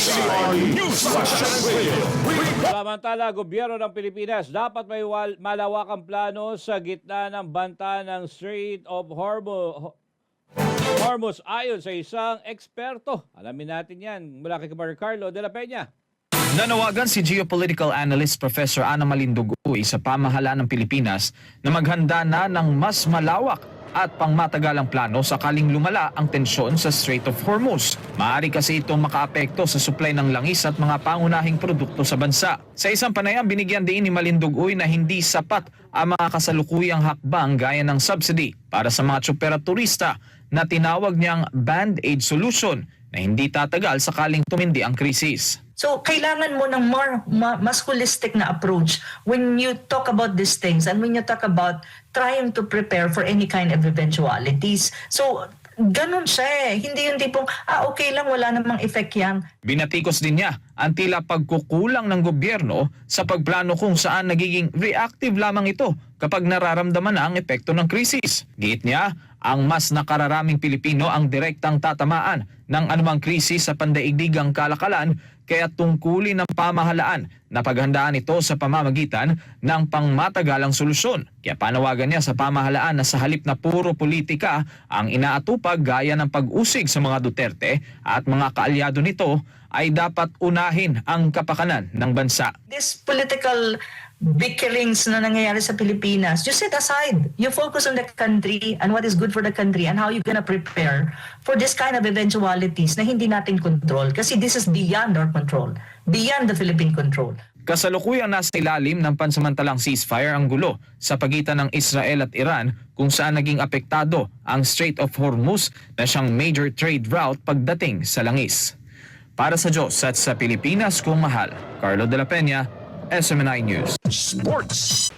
DCR News. Samantala, gobyerno ng Pilipinas dapat may malawakang plano sa gitna ng banta ng Strait of Hormuz. Ayon sa isang eksperto. Alamin natin yan mula kay Kamar Carlo de la Peña. Nanawagan si geopolitical analyst Professor Ana Malindugoy sa pamahalaan ng Pilipinas na maghanda na ng mas malawak at pangmatagalang plano sakaling lumala ang tensyon sa Strait of Hormuz. Maaari kasi itong makaapekto sa supply ng langis at mga pangunahing produkto sa bansa. Sa isang panayam, binigyan din ni Malindugoy na hindi sapat ang mga kasalukuyang hakbang gaya ng subsidy para sa mga tsuper at turista na tinawag niyang band-aid solution na hindi tatagal sakaling tumindi ang krisis. So, kailangan mo ng more, ma- mas holistic na approach when you talk about these things and when you talk about trying to prepare for any kind of eventualities. So, ganun siya eh. Hindi yung tipong, ah, okay lang, wala namang effect yan. Binatikos din niya ang tila pagkukulang ng gobyerno sa pagplano kung saan nagiging reactive lamang ito kapag nararamdaman na ang epekto ng krisis. Giit niya, ang mas nakararaming Pilipino ang direktang tatamaan ng anumang krisis sa pandaigdigang kalakalan kaya tungkulin ng pamahalaan na paghandaan ito sa pamamagitan ng pangmatagalang solusyon. Kaya panawagan niya sa pamahalaan na sa halip na puro politika ang inaatupag gaya ng pag-usig sa mga Duterte at mga kaalyado nito ay dapat unahin ang kapakanan ng bansa. This political bickerings na nangyayari sa Pilipinas, you set aside. You focus on the country and what is good for the country and how you're gonna prepare for this kind of eventualities na hindi natin control. Kasi this is beyond our control, beyond the Philippine control. Kasalukuyang nasa ilalim ng pansamantalang ceasefire ang gulo sa pagitan ng Israel at Iran kung saan naging apektado ang Strait of Hormuz na siyang major trade route pagdating sa langis. Para sa Diyos at sa Pilipinas kung mahal, Carlo de la Peña, SMNI News. Sports.